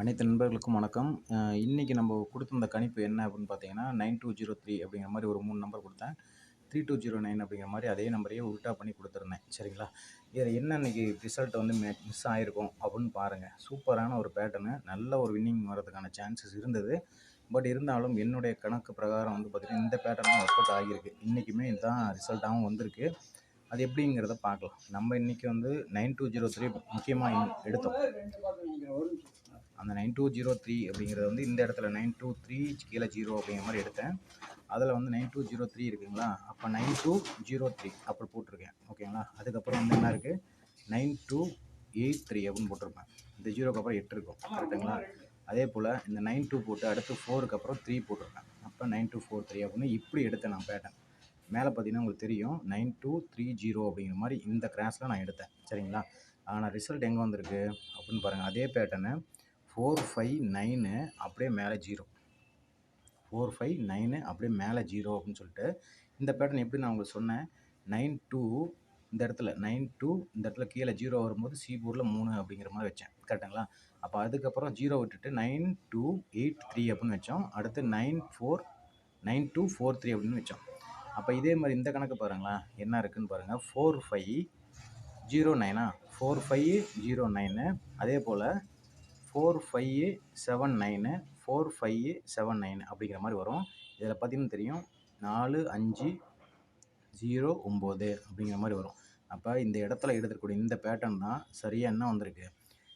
அனைத்து நண்பர்களுக்கும் வணக்கம். இன்றைக்கி நம்ம கொடுத்துருந்த கணிப்பு என்ன அப்படின்னு பார்த்தீங்கன்னா நைன் டூ ஜீரோ த்ரீ அப்படிங்கிற மாதிரி ஒரு மூணு நம்பர் கொடுத்தேன். த்ரீ டூ ஜீரோ நைன் அப்படிங்கிற மாதிரி அதே நம்பரையே உல்ட்டா பண்ணி கொடுத்துருந்தேன். சரிங்களா? இதில் என்ன இன்றைக்கி ரிசல்ட் வந்து மிஸ் ஆகிருக்கும் அப்படின்னு பாருங்கள் சூப்பரான ஒரு பேட்டர்னு நல்ல ஒரு வின்னிங் வரதுக்கான சான்சஸ் இருந்தது. பட் இருந்தாலும் என்னுடைய கணக்கு பிரகாரம் வந்து பார்த்திங்கன்னா இந்த பேட்டர்ன் தான் ஒர்க் அவுட் ஆகியிருக்கு. இன்றைக்குமே இதுதான் ரிசல்ட்டாகவும் வந்திருக்கு. அது எப்படிங்கிறத பார்க்கலாம். நம்ம இன்றைக்கி வந்து நைன் டூ ஜீரோ த்ரீ முக்கியமாக எடுத்தோம். அந்த நைன் டூ ஜீரோ த்ரீ அப்படிங்கிறது வந்து இந்த இடத்துல நைன் டூ த்ரீ கீழே ஜீரோ அப்படிங்கிற மாதிரி எடுத்தேன். அதில் வந்து நைன் டூ ஜீரோ த்ரீ இருக்குங்களா? அப்போ நைன் டூ ஜீரோ த்ரீ அப்படி போட்டிருக்கேன். ஓகேங்களா அதுக்கப்புறம் வந்து என்ன இருக்குது நைன் டூ எயிட் த்ரீ அப்படின்னு போட்டிருப்பேன். இந்த ஜீரோக்கு அப்புறம் எட்டு இருக்கும். கரெக்டுங்களா அதே போல் இந்த நைன் டூ போட்டு அடுத்து ஃபோருக்கு அப்புறம் த்ரீ போட்டிருப்பேன். அப்போ நைன் டூ ஃபோர் த்ரீ அப்படின்னு இப்படி எடுத்தேன் நான் பேட்டர்ன் மேலே பார்த்தீங்கன்னா உங்களுக்கு தெரியும். நைன் டூ த்ரீ ஜீரோ அப்படிங்கிற மாதிரி இந்த கிராஸில் நான் எடுத்தேன். சரிங்களா? ஆனால் ரிசல்ட் எங்கே வந்திருக்கு? அப்படின்னு பாருங்கள் அதே பேட்டர்னு ஃபோர் ஃபைவ் நைனு அப்படியே மேலே ஜீரோ ஃபோர் ஃபைவ் நைனு அப்படியே மேலே ஜீரோ அப்படின்னு சொல்லிட்டு இந்த பேட்டர்ன் எப்படி நான் உங்களுக்கு சொன்னேன்? நைன் டூ இந்த இடத்துல நைன் டூ இந்த இடத்துல கீழே ஜீரோ வரும்போது சி மூணு அப்படிங்கிற மாதிரி வச்சேன். கரெக்டுங்களா? அப்போ அதுக்கப்புறம் ஜீரோ விட்டுட்டு நைன் டூ எயிட் த்ரீ அப்படின்னு வச்சோம். அடுத்து nine four nine two four three அப்படின்னு வச்சோம். அப்போ இதே மாதிரி இந்த கணக்கு பாருங்களேன் என்ன இருக்குதுன்னு பாருங்கள் ஃபோர் ஃபைவ் ஜீரோ நைனா ஃபோர் ஃபைவ் ஜீரோ நைனு அதே போல் four five seven nine four five seven nine அப்படிங்கிற மாதிரி வரும். இதில் பார்த்தீங்கன்னா தெரியும் நாலு அஞ்சு ஜீரோ ஒம்பது அப்படிங்கிற மாதிரி வரும். அப்போ இந்த இடத்துல எடுத்துக்கூடிய இந்த பேட்டர்ன் தான் சரியாக என்ன வந்திருக்கு?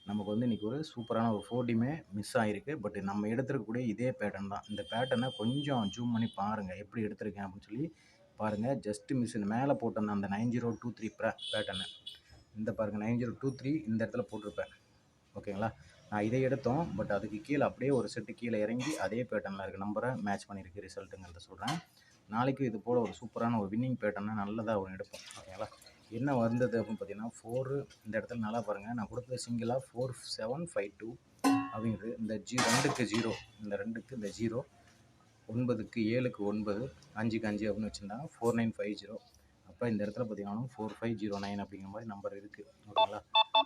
நமக்கு வந்து இன்றைக்கி ஒரு சூப்பரான ஒரு ஃபோர்டியுமே மிஸ் ஆகிருக்கு பட் நம்ம எடுத்துருக்கக்கூடிய இதே பேட்டர்ன் தான். இந்த பேட்டர்னை கொஞ்சம் ஜூம் பண்ணி பாருங்கள் எப்படி எடுத்திருக்கேன் அப்படின்னு சொல்லி பாருங்கள் ஜஸ்ட்டு மிஸ் இந்த மேலே போட்டிருந்தேன் அந்த nine zero two three pattern இந்த பாருங்கள் நைன் ஜீரோ டூ த்ரீ இந்த இடத்துல போட்டிருப்பேன். ஓகேங்களா? நான் இதை எடுத்தோம். பட் அதுக்கு கீழே அப்படியே ஒரு செட்டு கீழே இறங்கி அதே பேட்டர்னில் இருக்க நம்பரை மேட்ச் பண்ணியிருக்கு ரிசல்ட்டுங்கிறத சொல்கிறேன் நாளைக்கு இது போல் ஒரு சூப்பரான ஒரு வின்னிங் பேட்டர்னை நல்லதாக ஒன்று எடுப்போம். ஓகேங்களா என்ன வந்தது அப்படின்னு பார்த்தீங்கன்னா ஃபோரு இந்த இடத்துல நல்லா பாருங்கள் நான் கொடுத்தது சிங்கிளாக ஃபோர் செவன் ஃபைவ் டூ அப்படிங்கிறது இந்த ஜீ ரெண்டுக்கு ஜீரோ இந்த ரெண்டுக்கு இந்த ஜீரோ ஒன்பதுக்கு ஏழுக்கு ஒன்பது அஞ்சுக்கு அஞ்சு அப்படின்னு வச்சுருந்தாங்க ஃபோர் நைன் ஃபைவ் ஜீரோ இப்போ இந்த இடத்துல பார்த்தீங்கன்னா ஃபோர் ஃபைவ் ஜீரோ நைன் அப்படிங்கிற மாதிரி நம்பர் இருக்குது ஓகேங்களா?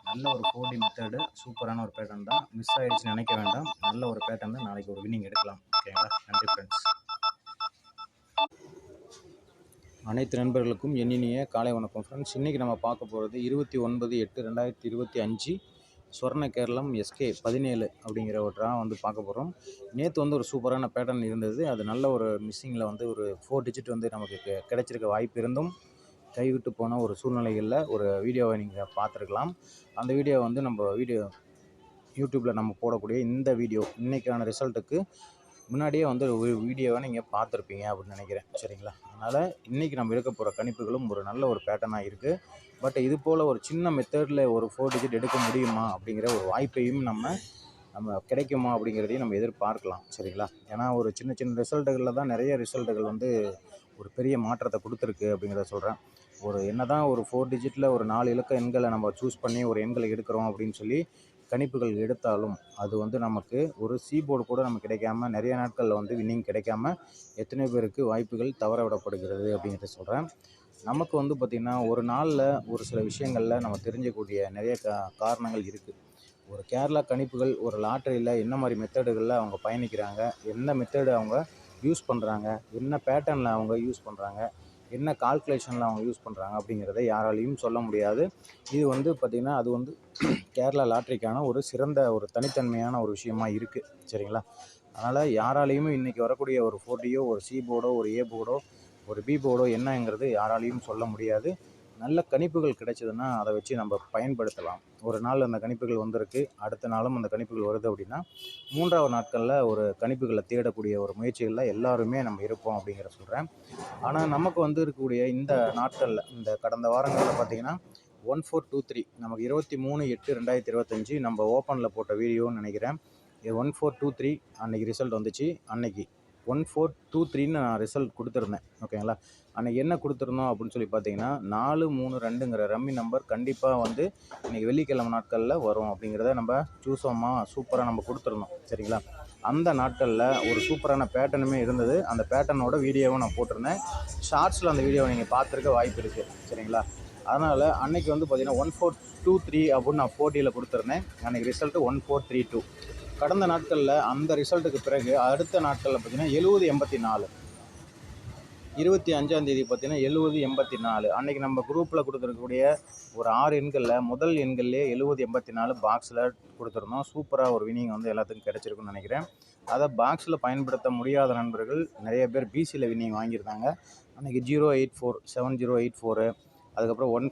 நல்ல ஒரு ஃபோர்டி மெத்தடு சூப்பரான ஒரு பேட்டர்ன் தான். மிஸ் ஆகிடுச்சு நினைக்க வேண்டாம். நல்ல ஒரு பேட்டர்ன் தான் நாளைக்கு ஒரு வின்னிங் எடுக்கலாம். ஓகேங்களா? நன்றி ஃப்ரெண்ட்ஸ் அனைத்து நண்பர்களுக்கும் என்னினிய காலை வணக்கம் ஃப்ரெண்ட்ஸ் இன்றைக்கி நம்ம பார்க்க போகிறது இருபத்தி ஒன்பது எட்டு ரெண்டாயிரத்தி இருபத்தி அஞ்சு ஸ்வர்ண கேரளம் எஸ்கே பதினேழு அப்படிங்கிற ஒரு ட்ரா வந்து பார்க்க போகிறோம் நேற்று வந்து ஒரு சூப்பரான பேட்டர்ன் இருந்தது. அது நல்ல ஒரு மிஸ்ஸிங்கில் வந்து ஒரு ஃபோர் டிஜிட் வந்து நமக்கு கிடைச்சிருக்க வாய்ப்பு இருந்தும் கைவிட்டு போன ஒரு சூழ்நிலைகளில் ஒரு வீடியோவை நீங்கள் பார்த்துருக்கலாம். அந்த வீடியோ வந்து நம்ம வீடியோ யூடியூப்பில் நம்ம போடக்கூடிய இந்த வீடியோ இன்றைக்கான ரிசல்ட்டுக்கு முன்னாடியே வந்து ஒரு வீடியோவை நீங்கள் பார்த்துருப்பீங்க அப்படின்னு நினைக்கிறேன். சரிங்களா? அதனால் இன்றைக்கி நம்ம எடுக்க போகிற கணிப்புகளும் ஒரு நல்ல ஒரு பேட்டர்னாக இருக்குது பட் இது போல் ஒரு சின்ன மெத்தடில் ஒரு ஃபோர் டிஜிட் எடுக்க முடியுமா அப்படிங்கிற ஒரு வாய்ப்பையும் நம்ம நம்ம கிடைக்குமா அப்படிங்கிறதையும் நம்ம எதிர்பார்க்கலாம். சரிங்களா? ஏன்னா ஒரு சின்ன சின்ன ரிசல்ட்டுகளில் தான் நிறைய ரிசல்ட்டுகள் வந்து ஒரு பெரிய மாற்றத்தை கொடுத்துருக்கு அப்படிங்கிறத சொல்கிறேன் ஒரு என்ன தான் ஒரு ஃபோர் டிஜிட்டில் ஒரு நாலு இலக்க எண்களை நம்ம சூஸ் பண்ணி ஒரு எண்களை எடுக்கிறோம் அப்படின்னு சொல்லி கணிப்புகள் எடுத்தாலும் அது வந்து நமக்கு ஒரு சி போர்டு கூட நமக்கு கிடைக்காம நிறைய நாட்களில் வந்து வின்னிங் கிடைக்காம எத்தனை பேருக்கு வாய்ப்புகள் தவற விடப்படுகிறது அப்படின்ட்டு சொல்கிறேன் நமக்கு வந்து பார்த்திங்கன்னா ஒரு நாளில் ஒரு சில விஷயங்களில் நம்ம தெரிஞ்சக்கூடிய நிறைய கா காரணங்கள் இருக்குது ஒரு கேரளா கணிப்புகள் ஒரு லாட்டரியில் என்ன மாதிரி மெத்தடுகளில் அவங்க பயணிக்கிறாங்க என்ன மெத்தடு அவங்க யூஸ் பண்ணுறாங்க என்ன பேட்டர்னில் அவங்க யூஸ் பண்ணுறாங்க என்ன கால்குலேஷனில் அவங்க யூஸ் பண்ணுறாங்க அப்படிங்கிறத யாராலையும் சொல்ல முடியாது. இது வந்து பார்த்திங்கன்னா அது வந்து கேரளா லாட்ரிக்கான ஒரு சிறந்த ஒரு தனித்தன்மையான ஒரு விஷயமா இருக்குது சரிங்களா? அதனால் யாராலையுமே இன்றைக்கி வரக்கூடிய ஒரு ஃபோர்டியோ ஒரு சி போர்டோ ஒரு ஏ போர்டோ ஒரு பி போர்டோ என்னங்கிறது யாராலையும் சொல்ல முடியாது. நல்ல கணிப்புகள் கிடைச்சதுன்னா அதை வச்சு நம்ம பயன்படுத்தலாம். ஒரு நாள் அந்த கணிப்புகள் வந்திருக்கு அடுத்த நாளும் அந்த கணிப்புகள் வருது அப்படின்னா மூன்றாவது நாட்களில் ஒரு கணிப்புகளை தேடக்கூடிய ஒரு முயற்சிகளில் எல்லாருமே நம்ம இருப்போம் அப்படிங்கிற சொல்கிறேன் ஆனால் நமக்கு வந்து இருக்கக்கூடிய இந்த நாட்களில் இந்த கடந்த வாரங்களில் பார்த்திங்கன்னா ஒன் ஃபோர் டூ த்ரீ நமக்கு இருபத்தி மூணு எட்டு ரெண்டாயிரத்தி இருபத்தஞ்சி நம்ம ஓப்பனில் போட்ட வீடியோன்னு நினைக்கிறேன். ஒன் ஃபோர் டூ த்ரீ அன்றைக்கி ரிசல்ட் வந்துச்சு. அன்னைக்கு ஒன் ஃபோர் டூ த்ரீன்னு நான் ரிசல்ட் கொடுத்துருந்தேன். ஓகேங்களா ஆனால் என்ன கொடுத்துருந்தோம் அப்படின்னு சொல்லி பார்த்தீங்கன்னா நாலு மூணு ரெண்டுங்கிற ரம்மி நம்பர் கண்டிப்பாக வந்து இன்றைக்கி வெள்ளிக்கிழமை நாட்களில் வரும் அப்படிங்கிறத நம்ம சூசமாக சூப்பராக நம்ம கொடுத்துருந்தோம். சரிங்களா? அந்த நாட்களில் ஒரு சூப்பரான பேட்டர்னுமே இருந்தது. அந்த பேட்டர்னோட வீடியோவும் நான் போட்டிருந்தேன். ஷார்ட்ஸில் அந்த வீடியோவை நீங்கள் பார்த்துருக்க வாய்ப்பு இருக்குது சரிங்களா? அதனால் அன்றைக்கி வந்து பார்த்திங்கன்னா ஒன் ஃபோர் டூ த்ரீ அப்படின்னு நான் ஃபோர்ட்டியில் கொடுத்துருந்தேன். அன்றைக்கி result one four three two கடந்த நாட்களில் அந்த ரிசல்ட்டுக்கு பிறகு அடுத்த நாட்களில் பார்த்தீங்கன்னா எழுபது எண்பத்தி நாலு இருபத்தி அஞ்சாந்தேதி பார்த்தீங்கன்னா எழுபது எண்பத்தி நாலு அன்றைக்கி நம்ம குரூப்பில் கொடுத்துருக்கக்கூடிய ஒரு ஆறு எண்களில் முதல் எண்கள்லேயே எழுபது எண்பத்தி நாலு பாக்ஸில் கொடுத்துருந்தோம். சூப்பராக ஒரு வினிங் வந்து எல்லாத்துக்கும் கிடச்சிருக்குன்னு நினைக்கிறேன். அதை பாக்ஸில் பயன்படுத்த முடியாத நண்பர்கள் நிறைய பேர் பிசியில் வினிங் வாங்கியிருந்தாங்க. அன்றைக்கி zero eight four seven zero eight four அதுக்கப்புறம் one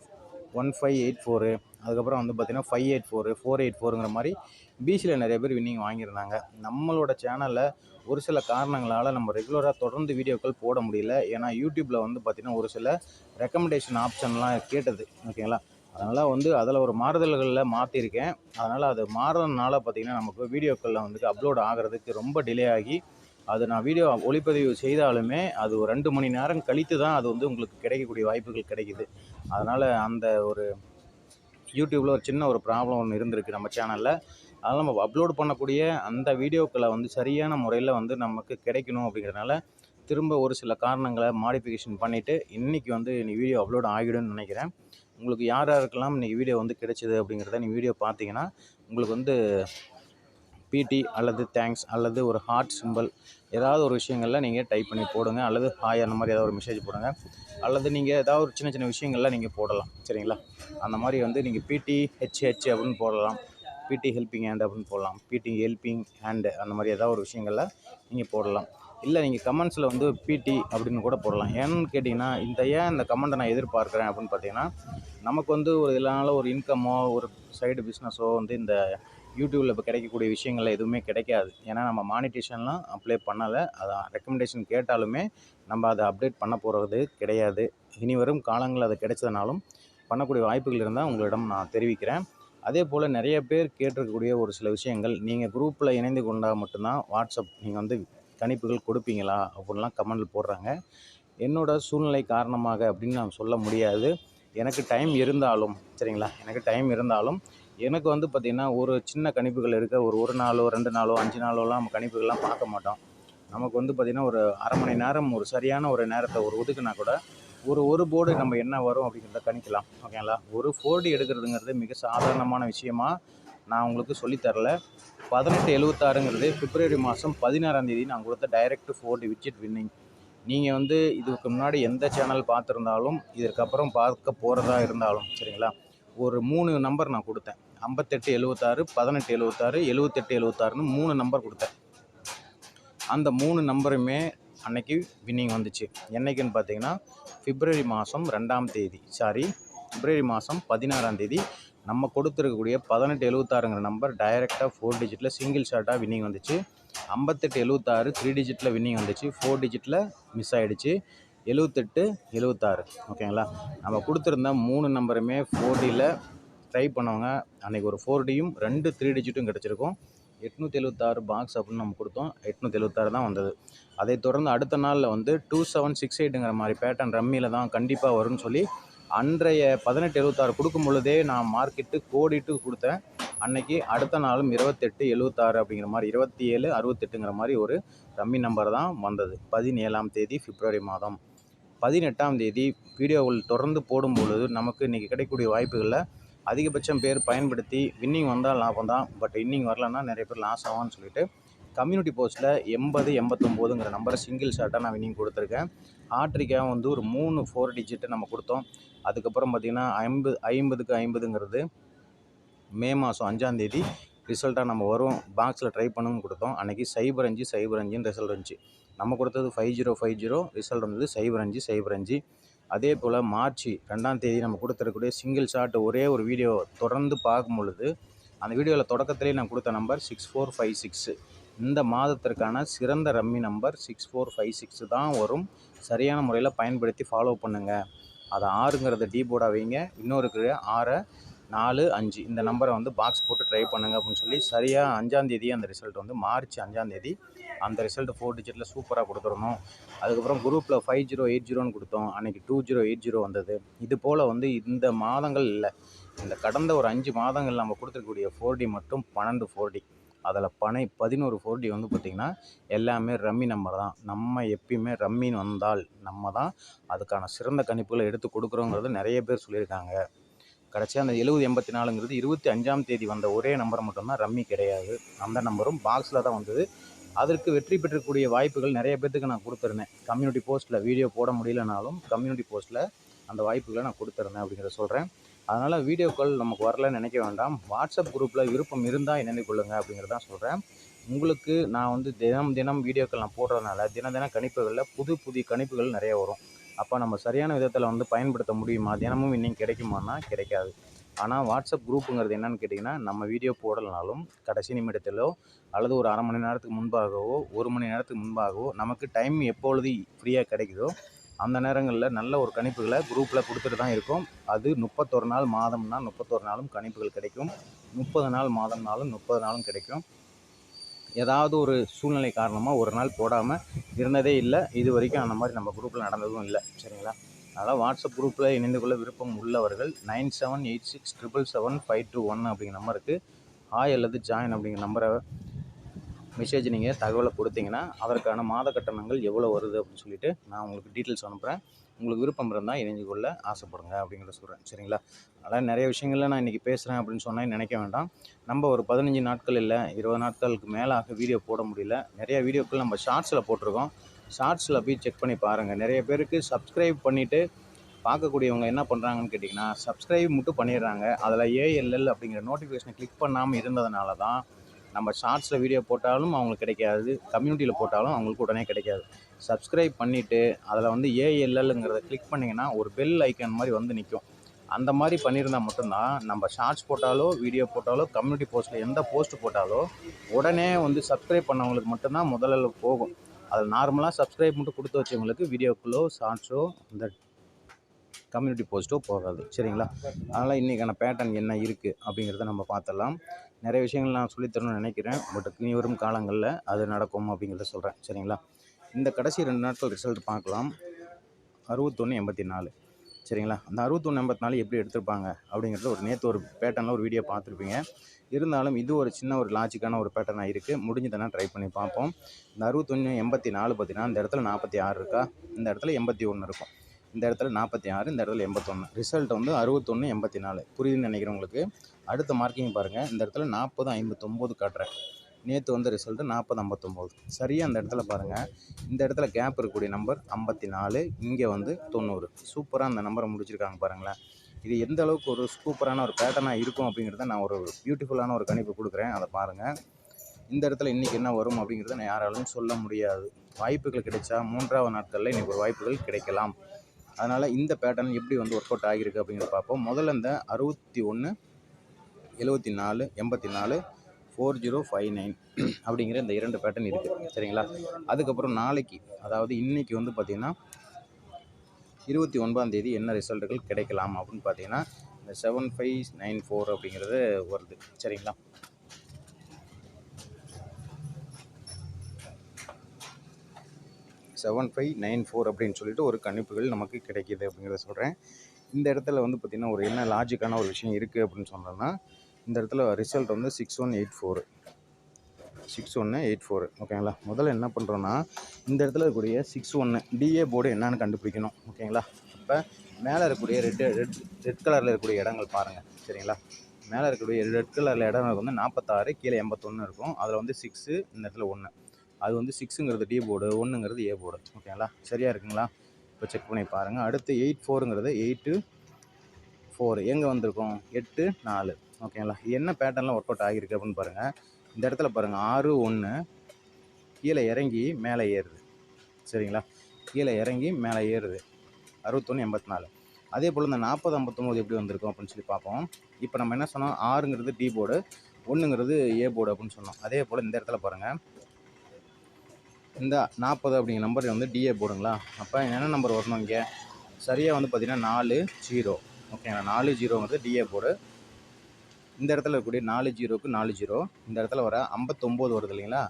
one five eight four அதுக்கப்புறம் வந்து பார்த்திங்கன்னா five eight four four eight ஃபோருங்கிற மாதிரி பிசியில் நிறைய பேர் வின்னிங் வாங்கியிருந்தாங்க. நம்மளோட சேனலில் ஒரு சில காரணங்களால் நம்ம ரெகுலராக தொடர்ந்து வீடியோக்கள் போட முடியல. ஏன்னா யூடியூப்பில் வந்து பார்த்திங்கன்னா ஒரு சில ரெக்கமெண்டேஷன் ஆப்ஷன்லாம் கேட்டது. ஓகேங்களா அதனால் வந்து அதில் ஒரு மாறுதல்களில் மாற்றிருக்கேன் அதனால் அது மாறுறதுனால பார்த்திங்கன்னா நமக்கு வீடியோக்களில் வந்து அப்லோட் ஆகிறதுக்கு ரொம்ப டிலே ஆகி அது நான் வீடியோ ஒளிப்பதிவு செய்தாலுமே அது ஒரு ரெண்டு மணி நேரம் கழித்து தான் அது வந்து உங்களுக்கு கிடைக்கக்கூடிய வாய்ப்புகள் கிடைக்குது. அதனால் அந்த ஒரு யூடியூப்பில் ஒரு சின்ன ஒரு ப்ராப்ளம் ஒன்று இருந்திருக்கு நம்ம சேனலில் அதனால் நம்ம அப்லோட் பண்ணக்கூடிய அந்த வீடியோக்களை வந்து சரியான முறையில் வந்து நமக்கு கிடைக்கணும் அப்படிங்கிறதுனால திரும்ப ஒரு சில காரணங்களை மாடிஃபிகேஷன் பண்ணிவிட்டு இன்றைக்கி வந்து நீ வீடியோ அப்லோட் ஆகிடும்னு நினைக்கிறேன். உங்களுக்கு யார் யாருக்கெல்லாம் இன்றைக்கி வீடியோ வந்து கிடைச்சிது அப்படிங்கிறத நீ வீடியோ பார்த்தீங்கன்னா உங்களுக்கு வந்து பிடி அல்லது தேங்க்ஸ் அல்லது ஒரு ஹார்ட் சிம்பிள் ஏதாவது ஒரு விஷயங்களில் நீங்கள் டைப் பண்ணி போடுங்க. அல்லது ஹாய் அந்த மாதிரி ஏதாவது ஒரு மெசேஜ் போடுங்க. அல்லது நீங்கள் ஏதாவது ஒரு சின்ன சின்ன விஷயங்கள்லாம் நீங்கள் போடலாம். சரிங்களா? அந்த மாதிரி வந்து நீங்கள் பிடி ஹெச்ஹெச் அப்படின்னு போடலாம். பிடி ஹெல்பிங் ஹேண்ட் அப்படின்னு போடலாம். பிடி ஹெல்பிங் ஹேண்டு அந்த மாதிரி ஏதாவது ஒரு விஷயங்களில் நீங்கள் போடலாம். இல்லை நீங்கள் கமெண்ட்ஸில் வந்து பிடி அப்படின்னு கூட போடலாம். ஏன்னு கேட்டிங்கன்னா இந்த ஏன் இந்த கமெண்ட்டை நான் எதிர்பார்க்குறேன் அப்படின்னு பார்த்தீங்கன்னா நமக்கு வந்து ஒரு இதனால ஒரு இன்கமோ ஒரு சைடு பிஸ்னஸோ வந்து இந்த யூடியூப்பில் இப்போ கிடைக்கக்கூடிய விஷயங்கள் எதுவுமே கிடைக்காது. ஏன்னா நம்ம மானிட்டேஷன்லாம் அப்ளை பண்ணலை. அதை ரெக்கமெண்டேஷன் கேட்டாலுமே நம்ம அதை அப்டேட் பண்ண போகிறது கிடையாது. இனி வரும் காலங்களில் அது கிடைச்சதுனாலும் பண்ணக்கூடிய வாய்ப்புகள் இருந்தால் உங்களிடம் நான் தெரிவிக்கிறேன். அதே போல் நிறைய பேர் கேட்டிருக்கக்கூடிய ஒரு சில விஷயங்கள் நீங்கள் குரூப்பில் இணைந்து கொண்டால் மட்டும்தான் வாட்ஸ்அப் நீங்கள் வந்து கணிப்புகள் கொடுப்பீங்களா? அப்படின்லாம் கமெண்டில் போடுறாங்க. என்னோட சூழ்நிலை காரணமாக அப்படின்னு நான் சொல்ல முடியாது. எனக்கு டைம் இருந்தாலும் சரிங்களா? எனக்கு டைம் இருந்தாலும் எனக்கு வந்து பார்த்திங்கன்னா ஒரு சின்ன கணிப்புகள் இருக்க ஒரு ஒரு நாளோ ரெண்டு நாளோ அஞ்சு நாளோலாம் நம்ம கணிப்புகள்லாம் பார்க்க மாட்டோம். நமக்கு வந்து பார்த்திங்கன்னா ஒரு அரை மணி நேரம் ஒரு சரியான ஒரு நேரத்தை ஒரு ஒதுக்குனா கூட ஒரு ஒரு போர்டு நம்ம என்ன வரும் அப்படிங்கிறத கணிக்கலாம் ஓகேங்களா ஒரு ஃபோர்டு எடுக்கிறதுங்கிறது மிக சாதாரணமான விஷயமா நான் உங்களுக்கு சொல்லித் தரல. பதினெட்டு எழுவத்தாறுங்கிறது பிப்ரவரி மாதம் பதினாறாம் தேதி நான் கொடுத்த டைரக்ட் ஃபோர்டு விட்ஜெட் வின்னிங் நீங்கள் வந்து இதுக்கு முன்னாடி எந்த சேனல் பார்த்துருந்தாலும் இதற்கப்புறம் பார்க்க போகிறதா இருந்தாலும் சரிங்களா? ஒரு மூணு நம்பர் நான் கொடுத்தேன். ஐம்பத்தெட்டு எழுவத்தாறு பதினெட்டு எழுவத்தாறு எழுவத்தெட்டு எழுவத்தாறுன்னு மூணு நம்பர் கொடுத்தேன். அந்த மூணு நம்பருமே அன்னைக்கு வின்னிங் வந்துச்சு. என்னைக்குன்னு பார்த்தீங்கன்னா பிப்ரவரி மாதம் ரெண்டாம் தேதி. சாரி பிப்ரவரி மாதம் பதினாறாம் தேதி. நம்ம கொடுத்துருக்கக்கூடிய பதினெட்டு எழுபத்தாறுங்கிற நம்பர் டைரெக்டாக ஃபோர் டிஜிட்டில் சிங்கிள் ஷாட்டாக வின்னிங் வந்துச்சு. ஐம்பத்தெட்டு எழுபத்தாறு த்ரீ டிஜிட்டில் வின்னிங் வந்துச்சு. ஃபோர் டிஜிட்டில் மிஸ் ஆகிடுச்சு எழுபத்தெட்டு எழுபத்தாறு ஓகேங்களா நம்ம கொடுத்துருந்த மூணு நம்பருமே ஃபோர் டியில் ட்ரை பண்ணவங்க அன்றைக்கி ஒரு ஃபோர் டியும் ரெண்டு த்ரீ டிஜிட்டும் கிடச்சிருக்கும். எட்நூற்றி எழுபத்தாறு பாக்ஸ் அப்படின்னு நம்ம கொடுத்தோம். எட்நூற்றி எழுபத்தாறு தான் வந்தது. அதை தொடர்ந்து அடுத்த நாளில் வந்து டூ செவன் சிக்ஸ் எயிட்டுங்கிற மாதிரி பேட்டர்ன் ரம்மியில் தான் கண்டிப்பாக வரும்னு சொல்லி அன்றைய பதினெட்டு எழுபத்தாறு கொடுக்கும் பொழுதே நான் மார்க்கெட்டு கோடிட்டு கொடுத்தேன். அன்னைக்கு அடுத்த நாளும் இருபத்தெட்டு எழுபத்தாறு அப்படிங்கிற மாதிரி இருபத்தி ஏழு அறுபத்தெட்டுங்கிற மாதிரி ஒரு ரம்மி நம்பர் தான் வந்தது. பதினேழாம் தேதி பிப்ரவரி மாதம். பதினெட்டாம் தேதி வீடியோவில் தொடர்ந்து போடும் பொழுது நமக்கு இன்றைக்கி கிடைக்கக்கூடிய வாய்ப்புகளில் அதிகபட்சம் பேர் பயன்படுத்தி வின்னிங் வந்தால் லாபம் தான். பட் இன்னிங் வரலன்னா நிறைய பேர் லாஸ் ஆகும்னு சொல்லிட்டு கம்யூனிட்டி போஸ்ட்டில் எண்பது எண்பத்தொம்போதுங்கிற நம்பரை சிங்கிள் ஷார்ட்டாக நான் வின்னிங் கொடுத்துருக்கேன். ஆட்ரிக்காக வந்து ஒரு மூணு ஃபோர் டிஜிட்டை நம்ம கொடுத்தோம். அதுக்கப்புறம் பார்த்திங்கன்னா ஐம்பது ஐம்பதுக்கு ஐம்பதுங்கிறது மே மாதம் அஞ்சாந்தேதி ரிசல்ட்டாக நம்ம வரும். பாக்ஸில் ட்ரை பண்ணுன்னு கொடுத்தோம். அன்றைக்கி சைபர் அஞ்சு சைபர் அஞ்சுன்னு ரிசல்ட் இருந்துச்சு நம்ம கொடுத்தது five zero five zero result வந்தது சைபர் அஞ்சு சைபர் அஞ்சு. அதே போல் மார்ச் ரெண்டாம் தேதி நம்ம கொடுத்துருக்கக்கூடிய சிங்கிள் ஷாட் ஒரே ஒரு வீடியோ தொடர்ந்து பார்க்கும் பொழுது அந்த வீடியோவில் தொடக்கத்திலே நான் கொடுத்த number six four five six இந்த மாதத்திற்கான சிறந்த rummy number six four five six தான் வரும். சரியான முறையில் பயன்படுத்தி ஃபாலோ பண்ணுங்கள் அதை ஆறுங்கிறத டீ போர்டாக வைங்க. இன்னொரு ஆறை நாலு அஞ்சு. இந்த நம்பரை வந்து பாக்ஸ் போட்டு ட்ரை பண்ணுங்க அப்படின்னு சொல்லி சரியாக அஞ்சாந்தேதி அந்த ரிசல்ட் வந்து மார்ச் அஞ்சாந்தேதி அந்த ரிசல்ட் ஃபோர் டிஜிட்டில் சூப்பராக கொடுத்துடணும். அதுக்கப்புறம் குரூப்பில் ஃபைவ் ஜீரோ எயிட் ஜீரோன்னு கொடுத்தோம். அன்றைக்கி டூ ஜீரோ எயிட் ஜீரோ வந்தது. இது போல் வந்து இந்த மாதங்கள் இல்லை. இந்த கடந்த ஒரு அஞ்சு மாதங்கள் நம்ம கொடுத்துருக்கக்கூடிய ஃபோர் டி மட்டும் பன்னெண்டு ஃபோர் டி அதில் பனை பதினோரு ஃபோர் டி வந்து பார்த்திங்கன்னா எல்லாமே ரம்மி நம்பர் தான். நம்ம எப்பயுமே ரம்மின்னு வந்தால் நம்ம தான் அதுக்கான சிறந்த கணிப்புகளை எடுத்து கொடுக்குறோங்கிறது நிறைய பேர் சொல்லியிருக்காங்க. கடைசியாக அந்த எழுபது எண்பத்தி நாலுங்கிறது இருபத்தி அஞ்சாம் தேதி வந்த ஒரே நம்பர் மட்டும்தான் ரம்மி கிடையாது. அந்த நம்பரும் பாக்ஸில் தான் வந்தது. அதற்கு வெற்றி பெற்றக்கூடிய வாய்ப்புகள் நிறைய பேர்த்துக்கு நான் கொடுத்துருந்தேன். கம்யூனிட்டி போஸ்ட்டில் வீடியோ போட முடியலனாலும் கம்யூனிட்டி போஸ்ட்டில் அந்த வாய்ப்புகளை நான் கொடுத்துருந்தேன் அப்படிங்கிறத சொல்கிறேன் அதனால் வீடியோக்கள் நமக்கு வரலன்னு நினைக்க வேண்டாம். வாட்ஸ்அப் குரூப்பில் விருப்பம் இருந்தால் இணைந்து கொள்ளுங்கள் அப்படிங்கிறதான் சொல்கிறேன் உங்களுக்கு நான் வந்து தினம் தினம் வீடியோக்கள் நான் போடுறதுனால தின தின கணிப்புகளில் புது புது கணிப்புகள் நிறைய வரும். அப்போ நம்ம சரியான விதத்தில் வந்து பயன்படுத்த முடியுமா? தினமும் இன்னைக்கு கிடைக்குமானா கிடைக்காது. ஆனால் வாட்ஸ்அப் குரூப்புங்கிறது என்னென்னு கேட்டிங்கன்னா நம்ம வீடியோ போடலனாலும் கடைசி நிமிடத்திலோ அல்லது ஒரு அரை மணி நேரத்துக்கு முன்பாகவோ ஒரு மணி நேரத்துக்கு முன்பாகவோ நமக்கு டைம் எப்பொழுது ஃப்ரீயாக கிடைக்குதோ அந்த நேரங்களில் நல்ல ஒரு கணிப்புகளை குரூப்பில் கொடுத்துட்டு தான் இருக்கும். அது முப்பத்தொரு நாள் மாதம்னா முப்பத்தொரு நாளும் கணிப்புகள் கிடைக்கும். முப்பது நாள் மாதம்னாலும் முப்பது நாளும் கிடைக்கும். ஏதாவது ஒரு சூழ்நிலை காரணமாக ஒரு நாள் போடாமல் இருந்ததே இல்லை இது வரைக்கும் அந்த மாதிரி நம்ம குரூப்பில் நடந்ததும் இல்லை. சரிங்களா? அதனால் வாட்ஸ்அப் குரூப்பில் இணைந்து கொள்ள விருப்பம் உள்ளவர்கள் nine seven eight six triple seven five two one அப்படிங்கிற நம்பருக்கு ஹாய் அல்லது ஜாயின் அப்படிங்கிற நம்பரை மெசேஜ் நீங்கள் தகவலை கொடுத்தீங்கன்னா அதற்கான மாத கட்டணங்கள் எவ்வளோ வருது அப்படின்னு சொல்லிட்டு நான் உங்களுக்கு டீட்டெயில்ஸ் அனுப்புகிறேன் உங்களுக்கு விருப்பம் இருந்தால் இணைஞ்சு கொள்ள ஆசைப்படுங்க அப்படிங்கிறத சொல்கிறேன் சரிங்களா? அதனால் நிறைய விஷயங்களில் நான் இன்றைக்கி பேசுகிறேன் அப்படின்னு சொன்னால் நினைக்க வேண்டாம். நம்ம ஒரு பதினஞ்சு நாட்கள் இல்லை இருபது நாட்களுக்கு மேலாக வீடியோ போட முடியல. நிறைய வீடியோக்கள் நம்ம ஷார்ட்ஸில் போட்டிருக்கோம். ஷார்ட்ஸில் போய் செக் பண்ணி பாருங்கள் நிறைய பேருக்கு சப்ஸ்கிரைப் பண்ணிவிட்டு பார்க்கக்கூடியவங்க என்ன பண்ணுறாங்கன்னு கேட்டிங்கன்னா சப்ஸ்கிரைப் மட்டும் பண்ணிடுறாங்க. அதில் ஏஎல்எல் அப்படிங்கிற நோட்டிஃபிகேஷனை கிளிக் பண்ணாமல் இருந்ததுனால தான் நம்ம ஷார்ட்ஸில் வீடியோ போட்டாலும் அவங்களுக்கு கிடைக்காது. கம்யூனிட்டியில் போட்டாலும் அவங்களுக்கு உடனே கிடைக்காது. சப்ஸ்கிரைப் பண்ணிவிட்டு அதில் வந்து ஏஎல்எல்ங்கிறத கிளிக் பண்ணிங்கன்னா ஒரு பெல் ஐக்கான் மாதிரி வந்து நிற்கும் அந்த மாதிரி பண்ணியிருந்தால் மட்டும்தான் நம்ம ஷார்ட்ஸ் போட்டாலோ வீடியோ போட்டாலோ கம்யூனிட்டி போஸ்ட்டில் எந்த போஸ்ட் போட்டாலோ உடனே வந்து சப்ஸ்கிரைப் பண்ணவங்களுக்கு மட்டும்தான் முதல்ல போகும். அதில் நார்மலாக சப்ஸ்கிரைப் மட்டும் கொடுத்து வச்சவங்களுக்கு வீடியோக்குள்ளோ ஷார்ட்ஸோ இந்த கம்யூனிட்டி போஸ்ட்டோ போகாது. சரிங்களா? அதனால் இன்றைக்கான பேட்டர்ன் என்ன இருக்குது அப்படிங்கிறத நம்ம பார்த்துடலாம். நிறைய விஷயங்கள் நான் சொல்லித்தரணும்னு நினைக்கிறேன். பட் இனி வரும் காலங்களில் அது நடக்கும் அப்படிங்கிறத சொல்கிறேன் சரிங்களா? இந்த கடைசி ரெண்டு நாட்கள் ரிசல்ட் பார்க்கலாம். அறுபத்தொன்று எண்பத்தி நாலு. சரிங்களா? அந்த அறுபத்தொன்று எண்பத்தி நாலு எப்படி எடுத்திருப்பாங்க அப்படிங்கிறது ஒரு நேற்று ஒரு பேட்டர்னில் ஒரு வீடியோ பார்த்துருப்பீங்க. இருந்தாலும் இது ஒரு சின்ன ஒரு லாஜிக்கான ஒரு பேட்டர்னாக இருக்குது முடிஞ்சதுன்னா ட்ரை பண்ணி பார்ப்போம். இந்த அறுபத்தொன்று எண்பத்தி நாலு பார்த்தீங்கன்னா இந்த இடத்துல நாற்பத்தி ஆறு இருக்கா? இந்த இடத்துல எண்பத்தி ஒன்று இருக்கும். இந்த இடத்துல நாற்பத்தி ஆறு இந்த இடத்துல எண்பத்தொன்று ரிசல்ட் வந்து அறுபத்தொன்று எண்பத்தி நாலு. புரியுதுன்னு நினைக்கிறவங்களுக்கு அடுத்த மார்க்கிங் பாருங்கள் இந்த இடத்துல நாற்பது ஐம்பத்தொம்போது காட்டுறேன். நேற்று வந்த ரிசல்ட்டு நாற்பது ஐம்பத்தொம்போது. சரியாக அந்த இடத்துல பாருங்கள் இந்த இடத்துல கேப் இருக்கக்கூடிய நம்பர் ஐம்பத்தி நாலு இங்கே வந்து தொண்ணூறு. சூப்பராக அந்த நம்பரை முடிச்சிருக்காங்க பாருங்களேன். இது எந்த அளவுக்கு ஒரு சூப்பரான ஒரு பேட்டர்னாக இருக்கும் அப்படிங்கிறத நான் ஒரு பியூட்டிஃபுல்லான ஒரு கணிப்பு கொடுக்குறேன். அதை பாருங்கள் இந்த இடத்துல இன்றைக்கி என்ன வரும் அப்படிங்கிறத நான் யாராலும் சொல்ல முடியாது. வாய்ப்புகள் கிடைச்சா மூன்றாவது நாட்களில் இன்றைக்கி ஒரு வாய்ப்புகள் கிடைக்கலாம். அதனால் இந்த பேட்டர்ன் எப்படி வந்து ஒர்க் அவுட் ஆகியிருக்கு அப்படிங்கிறத பார்ப்போம். முதல்ல இந்த அறுபத்தி ஒன்று எழுபத்தி நாலு எண்பத்தி நாலு ஃபோர் ஜீரோ ஃபைவ் நைன் அப்படிங்கிற இந்த இரண்டு பேட்டர்ன் இருக்குது சரிங்களா? அதுக்கப்புறம் நாளைக்கு அதாவது இன்றைக்கி வந்து பார்த்திங்கன்னா இருபத்தி ஒன்பதாம் தேதி என்ன ரிசல்ட்டுகள் கிடைக்கலாம் அப்படின்னு பார்த்தீங்கன்னா இந்த செவன் ஃபைவ் நைன் ஃபோர் அப்படிங்கிறது வருது. சரிங்களா? செவன் ஃபைவ் நைன் ஃபோர் அப்படின்னு சொல்லிட்டு ஒரு கணிப்புகள் நமக்கு கிடைக்கிது அப்படிங்கிறத சொல்கிறேன் இந்த இடத்துல வந்து பார்த்திங்கன்னா ஒரு என்ன லாஜிக்கான ஒரு விஷயம் இருக்குது அப்படின்னு சொன்னோன்னா இந்த இடத்துல ரிசல்ட் வந்து six one eight four six ஒன்று எயிட் ஃபோரு ஓகேங்களா முதல்ல என்ன பண்ணுறோன்னா இந்த இடத்துல இருக்கக்கூடிய சிக்ஸ் ஒன்று டிஏ போர்டு என்னன்னு கண்டுபிடிக்கணும் ஓகேங்களா இப்போ மேலே இருக்கக்கூடிய ரெட் ரெட் ரெட் கலரில் இருக்கக்கூடிய இடங்கள் பாருங்கள் சரிங்களா? மேலே இருக்கக்கூடிய ரெட் கலரில் இடம் வந்து நாற்பத்தாறு கீழே எண்பத்தொன்று இருக்கும். அதில் வந்து சிக்ஸு இந்த இடத்துல ஒன்று அது வந்து சிக்ஸுங்கிறது டி போர்டு ஒன்றுங்கிறது ஏ போர்டு ஓகேங்களா சரியாக இருக்குங்களா? இப்போ செக் பண்ணி பாருங்கள் அடுத்து எயிட் ஃபோருங்கிறது எயிட்டு ஃபோர் எங்கே வந்திருக்கும்? எட்டு நாலு. ஓகேங்களா என்ன பேட்டர்னில் ஒர்க் அவுட் ஆகியிருக்கு அப்படின்னு பாருங்கள் இந்த இடத்துல பாருங்கள் ஆறு ஒன்று கீழே இறங்கி மேலே ஏறுது. சரிங்களா? கீழே இறங்கி மேலே ஏறுது. அறுபத்தொன்று எண்பத்தி நாலு அதே போல் இந்த நாற்பது ஐம்பத்தொம்போது எப்படி வந்திருக்கும் அப்படின்னு சொல்லி பார்ப்போம். இப்போ நம்ம என்ன சொன்னோம்? ஆறுங்கிறது டி போர்டு ஒன்றுங்கிறது ஏ போர்டு அப்படின்னு சொன்னோம். அதே போல் இந்த இடத்துல பாருங்கள் இந்த நாற்பது அப்படிங்கிற நம்பர் வந்து டிஏ போர்டுங்களா அப்போ என்ன நம்பர் வரணும் இங்கே? சரியாக வந்து பார்த்திங்கன்னா நாலு ஜீரோ ஓகேங்களா நாலு ஜீரோங்கிறது டிஏ போர்டு இந்த இடத்துல இருக்கக்கூடிய நாலு ஜீரோக்கு நாலு ஜீரோ. இந்த இடத்துல வர ஐம்பத்தொம்போது வருது இல்லைங்களா?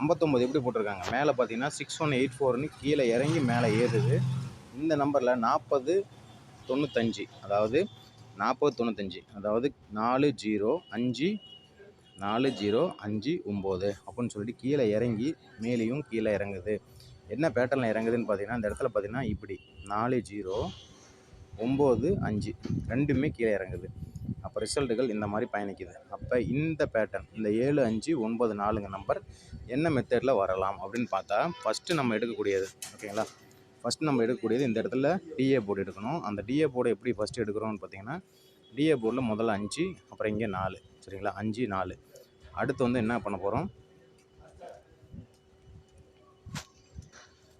ஐம்பத்தொம்போது எப்படி போட்டிருக்காங்க? மேலே பார்த்தீங்கன்னா சிக்ஸ் ஒன் எயிட் ஃபோர்னு கீழே இறங்கி மேலே ஏறுது. இந்த நம்பரில் நாற்பது தொண்ணூத்தஞ்சு அதாவது நாற்பது தொண்ணூத்தஞ்சு அதாவது நாலு ஜீரோ அஞ்சு நாலு ஜீரோ அஞ்சு ஒம்பது அப்படின்னு சொல்லிட்டு கீழே இறங்கி மேலேயும் கீழே இறங்குது. என்ன பேட்டர்னில் இறங்குதுன்னு பார்த்தீங்கன்னா இந்த இடத்துல பார்த்தீங்கன்னா இப்படி நாலு ஜீரோ ஒம்பது அஞ்சு ரெண்டுமே கீழே இறங்குது. அப்போ ரிசல்ட்டுகள் இந்த மாதிரி பயணிக்குது. அப்போ இந்த பேட்டர்ன் இந்த ஏழு அஞ்சு ஒன்பது நாலுங்க நம்பர் என்ன மெத்தடில் வரலாம் அப்படின்னு பார்த்தா ஃபஸ்ட்டு நம்ம எடுக்கக்கூடியது ஓகேங்களா? ஃபஸ்ட்டு நம்ம எடுக்கக்கூடியது இந்த இடத்துல டிஏ போர்டு எடுக்கணும். அந்த டிஏ போர்டை எப்படி ஃபஸ்ட்டு எடுக்கிறோம்னு பார்த்தீங்கன்னா டிஏ போர்டில் முதல்ல அஞ்சு அப்புறம் இங்கே நாலு சரிங்களா? அஞ்சு நாலு. அடுத்து வந்து என்ன பண்ண போகிறோம்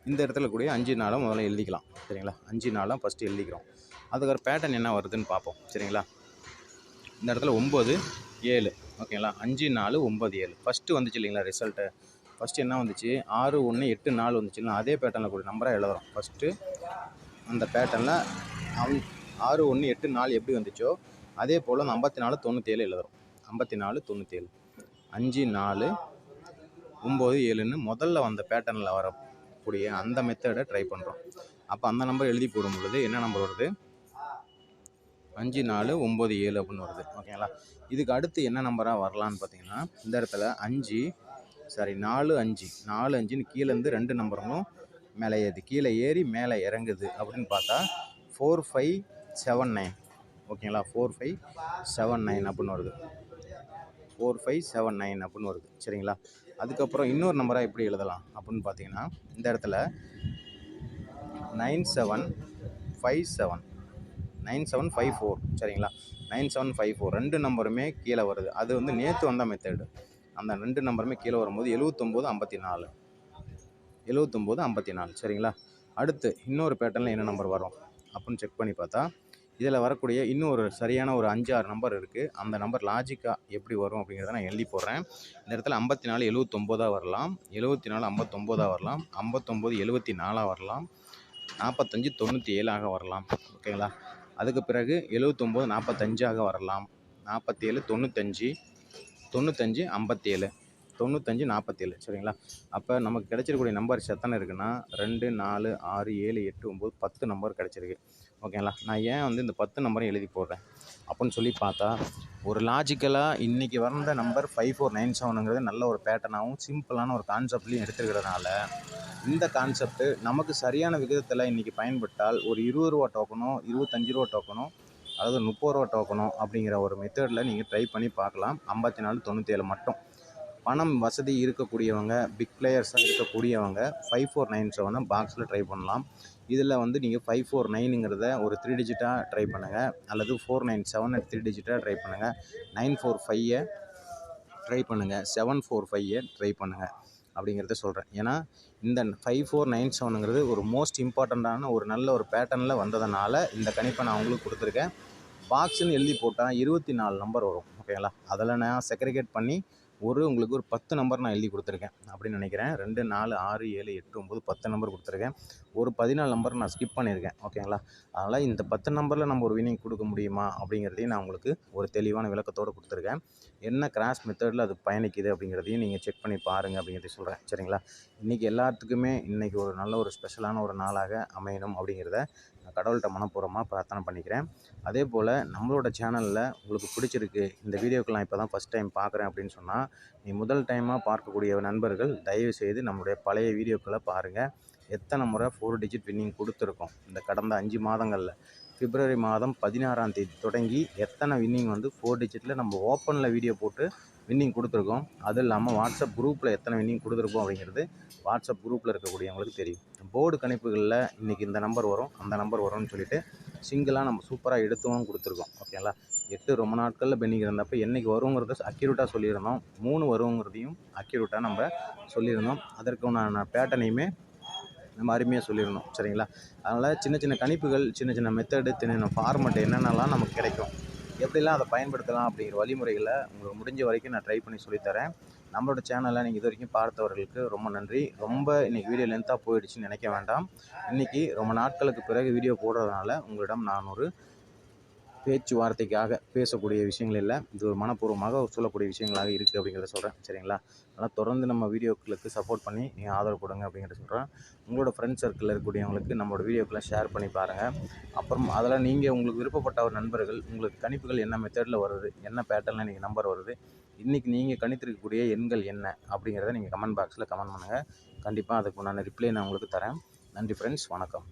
இந்த இடத்துல கூடிய அஞ்சு நாளாக முதல்ல எழுதிக்கலாம் சரிங்களா? அஞ்சு நாளாக ஃபஸ்ட்டு எழுதிக்கிறோம். அதுக்கப்புறம் பேட்டர்ன் என்ன வருதுன்னு பார்ப்போம் சரிங்களா? இந்த இடத்துல ஒம்பது ஏழு. ஓகேங்களா? அஞ்சு நாலு ஒம்பது ஏழு. ஃபஸ்ட்டு வந்துச்சு இல்லைங்களா ரிசல்ட்டு ஃபஸ்ட்டு என்ன வந்துச்சு? ஆறு ஒன்று எட்டு நாலு வந்துச்சுன்னா அதே பேட்டர்னில் கூட நம்பராக எழுதுறோம். ஃபஸ்ட்டு அந்த பேட்டர்னில் அவன் ஆறு ஒன்று எட்டு நாலு எப்படி வந்துச்சோ அதே போல் அந்த ஐம்பத்தி நாலு தொண்ணூற்றேழு எழுதுறோம். ஐம்பத்தி நாலு தொண்ணூற்றேழு அஞ்சு நாலு ஒம்பது ஏழுன்னு முதல்ல வந்த பேட்டர்னில் வரக்கூடிய அந்த மெத்தடை ட்ரை பண்ணுறோம் அப்போ அந்த நம்பர் எழுதி போடும் பொழுது என்ன நம்பர் வருது? அஞ்சு நாலு ஒம்பது ஏழு அப்படின்னு வருது. ஓகேங்களா? இதுக்கு அடுத்து என்ன நம்பராக வரலான்னு பார்த்தீங்கன்னா இந்த இடத்துல அஞ்சு சாரி நாலு அஞ்சு நாலு அஞ்சுன்னு கீழேருந்து ரெண்டு நம்பரும் மேலே ஏறுது. கீழே ஏறி மேலே இறங்குது அப்படின்னு பார்த்தா ஃபோர் ஃபைவ் செவன் நைன் ஓகேங்களா? ஃபோர் ஃபைவ் செவன் நைன் அப்படின்னு வருது. ஃபோர் ஃபைவ் செவன் நைன் அப்படின்னு வருது. சரிங்களா? அதுக்கப்புறம் இன்னொரு நம்பராக எப்படி எழுதலாம் அப்படின்னு பார்த்தீங்கன்னா இந்த இடத்துல nine seven five seven nine seven five four சரிங்களா? நைன் செவன் ஃபைவ் ஃபோர் ரெண்டு நம்பருமே கீழே வருது. அது வந்து நேற்று வந்த மெத்தேடு அந்த ரெண்டு நம்பருமே கீழே வரும்போது எழுவத்தொம்போது ஐம்பத்தி நாலு. எழுவத்தொம்போது ஐம்பத்தி நாலு சரிங்களா? அடுத்து இன்னொரு பேட்டர்னில் என்ன நம்பர் வரும்? அப்படின்னு செக் பண்ணி பார்த்தா இதில் வரக்கூடிய இன்னொரு சரியான ஒரு அஞ்சு ஆறு நம்பர் இருக்குது அந்த நம்பர் லாஜிக்காக எப்படி வரும் அப்படிங்கிறத நான் எழுதி போடுறேன். இந்த இடத்துல ஐம்பத்தி நாலு எழுவத்தொம்போதாக வரலாம். எழுபத்தி நாலு ஐம்பத்தொம்போதாக வரலாம். ஐம்பத்தொம்போது எழுவத்தி நாலாக வரலாம். நாற்பத்தஞ்சு தொண்ணூற்றி ஏழாக வரலாம். ஓகேங்களா? அதுக்கு பிறகு எழுவத்தொம்போது நாற்பத்தஞ்சாக வரலாம். நாற்பத்தேழு தொண்ணூத்தஞ்சு தொண்ணூத்தஞ்சு ஐம்பத்தேழு. தொண்ணூத்தஞ்சு நாற்பத்தேழு சரிங்களா? அப்போ நமக்கு கிடச்சிருக்கக்கூடிய நம்பர்ஸ் எத்தனை இருக்குன்னா ரெண்டு நாலு ஆறு ஏழு எட்டு ஒம்பது பத்து நம்பர் கிடச்சிருக்கு. ஓகேங்களா? நான் ஏன் வந்து இந்த பத்து நம்பரையும் எழுதி போடுறேன்? அப்படின்னு சொல்லி பார்த்தா ஒரு லாஜிக்கலாக இன்றைக்கி வந்த நம்பர் ஃபைவ் ஃபோர் நைன் செவனுங்கிறது நல்ல ஒரு பேட்டர்னாகவும் சிம்பிளான ஒரு கான்செப்ட்லையும் எடுத்துருக்கிறதுனால இந்த கான்செப்ட்டு நமக்கு சரியான விகிதத்தில் இன்றைக்கி பயன்பட்டால் ஒரு இருபது ரூபா டோக்கனோ இருபத்தஞ்சி ரூபா டோக்கனோ அதாவது முப்பது ரூபா டோக்கனோ அப்படிங்கிற ஒரு மெத்தடில் நீங்கள் ட்ரை பண்ணி பார்க்கலாம். ஐம்பத்தி நாலு தொண்ணூற்றேழு மட்டும். பணம் வசதி இருக்கக்கூடியவங்க பிக் பிளேயர்ஸாக இருக்கக்கூடியவங்க ஃபைவ் ஃபோர் நைன் செவனை பாக்ஸில் ட்ரை பண்ணலாம். இதில் வந்து நீங்கள் ஃபைவ் ஃபோர் நைனுங்கிறத ஒரு த்ரீ டிஜிட்டாக ட்ரை பண்ணுங்கள் அல்லது four nine seven at three டிஜிட்டாக try பண்ணுங்கள் நைன் ஃபோர் ஃபையை ட்ரை பண்ணுங்கள் செவன் ஃபோர் ஃபையை ட்ரை பண்ணுங்கள் அப்படிங்கிறத சொல்கிறேன் ஏன்னா இந்த ஃபைவ் ஃபோர் நைன் செவனுங்கிறது ஒரு மோஸ்ட் இம்பார்ட்டண்ட்டான ஒரு நல்ல ஒரு பேட்டர்னில் வந்ததுனால இந்த கணிப்பை நான் உங்களுக்கு கொடுத்துருக்கேன். பாக்ஸுன்னு எழுதி போட்டால் இருபத்தி நாலு நம்பர் வரும். ஓகேங்களா அதில் நான் செக்ரிகேட் பண்ணி ஒரு உங்களுக்கு ஒரு பத்து நம்பர் நான் எழுதி கொடுத்துருக்கேன் அப்படின்னு நினைக்கிறேன். ரெண்டு நாலு ஆறு ஏழு எட்டு ஒம்பது பத்து நம்பர் கொடுத்துருக்கேன். ஒரு பதினாலு நம்பர் நான் ஸ்கிப் பண்ணியிருக்கேன். ஓகேங்களா? அதனால் இந்த பத்து நம்பரில் நம்ம ஒரு வினிங் கொடுக்க முடியுமா அப்படிங்கிறதையும் நான் உங்களுக்கு ஒரு தெளிவான விளக்கத்தோடு கொடுத்துருக்கேன். என்ன கிராஸ் மெத்தடில் அது பயணிக்குது அப்படிங்கிறதையும் நீங்கள் செக் பண்ணி பாருங்கள் அப்படிங்கிறத சொல்கிறேன் சரிங்களா? இன்றைக்கி எல்லாத்துக்குமே இன்றைக்கி ஒரு நல்ல ஒரு ஸ்பெஷலான ஒரு நாளாக அமையணும் அப்படிங்கிறத நான் கடவுள்கிட்ட மனப்பூர்வமாக பிரார்த்தனை பண்ணிக்கிறேன். அதே போல் நம்மளோட சேனலில் உங்களுக்கு பிடிச்சிருக்கு இந்த வீடியோக்கு நான் இப்போ தான் ஃபஸ்ட் டைம் பார்க்குறேன் அப்படின்னு சொன்னால் நீ முதல் டைமாக பார்க்கக்கூடிய நண்பர்கள் தயவு செய்து நம்மளுடைய பழைய வீடியோக்களை பாருங்கள் எத்தனை முறை ஃபோர் டிஜிட் வின்னிங் கொடுத்துருக்கோம் இந்த கடந்த அஞ்சு மாதங்களில். பிப்ரவரி மாதம் பதினாறாம் தேதி தொடங்கி எத்தனை வின்னிங் வந்து ஃபோர் டிஜிட்டில் நம்ம ஓப்பனில் வீடியோ போட்டு வின்னிங் கொடுத்துருக்கோம். அதுவும் இல்லாமல் வாட்ஸ்அப் குரூப்பில் எத்தனை வின்னிங் கொடுத்துருக்கோம் அப்படிங்கிறது வாட்ஸ்அப் குரூப்பில் இருக்கக்கூடியவங்களுக்கு தெரியும். போர்டு கணிப்புகளில் இன்றைக்கி இந்த நம்பர் வரும் அந்த நம்பர் வரும்னு சொல்லிட்டு சிங்கிளாக நம்ம சூப்பராக எடுத்தும் கொடுத்துருக்கோம். ஓகேங்களா எட்டு ரொம்ப நாட்களில் பெண்டிங் இருந்தப்போ என்றைக்கு வருங்கிறத அக்யூரேட்டாக சொல்லியிருந்தோம். மூணு வருங்கிறதையும் அக்யூரேட்டாக நம்ம சொல்லியிருந்தோம். அதற்குண்டான பேட்டனையுமே நம்ம அருமையாக சொல்லிடணும் சரிங்களா? அதனால் சின்ன சின்ன கணிப்புகள் சின்ன சின்ன மெத்தடு சின்ன சின்ன ஃபார்மெட் என்னென்னலாம் நமக்கு கிடைக்கும். எப்படிலாம் அதை பயன்படுத்தலாம் அப்படிங்கிற வழிமுறைகளை உங்களுக்கு முடிஞ்ச வரைக்கும் நான் ட்ரை பண்ணி சொல்லித்தரேன் நம்மளோட சேனலை நீங்கள் இது வரைக்கும் பார்த்தவர்களுக்கு ரொம்ப நன்றி. ரொம்ப இன்றைக்கி வீடியோ லென்த்தாக போயிடுச்சுன்னு நினைக்க வேண்டாம். இன்றைக்கி ரொம்ப நாட்களுக்கு பிறகு வீடியோ போடுறதுனால உங்களிடம் நான் ஒரு பேச்சுவார்த்தைக்காக பேசக்கூடிய விஷயங்கள் இல்லை. இது ஒரு மனப்பூர்வமாக சொல்லக்கூடிய விஷயங்களாக இருக்குது அப்படிங்கிறத சொல்கிறேன் சரிங்களா? அதனால் தொடர்ந்து நம்ம வீடியோக்களுக்கு சப்போர்ட் பண்ணி நீங்கள் ஆதரவு கொடுங்க அப்படிங்கிறத சொல்கிறேன் உங்களோட ஃப்ரெண்ட்ஸ் சர்க்கிளில் இருக்கக்கூடியவங்களுக்கு நம்மளோட வீடியோக்கெலாம் ஷேர் பண்ணி பாருங்கள் அப்புறம் அதெல்லாம் நீங்கள் உங்களுக்கு விருப்பப்பட்ட ஒரு நண்பர்கள் உங்களுக்கு கணிப்புகள் என்ன மெத்தடில் வருது என்ன பேட்டர்னில் நீங்கள் நம்பர் வருது இன்றைக்கி நீங்கள் கணித்திருக்கக்கூடிய எண்கள் என்ன அப்படிங்கிறத நீங்கள் கமெண்ட் பாக்ஸில் கமெண்ட் பண்ணுங்கள் கண்டிப்பாக அதுக்கு நான் ரிப்ளை நான் உங்களுக்கு தரேன். நன்றி ஃப்ரெண்ட்ஸ் வணக்கம்.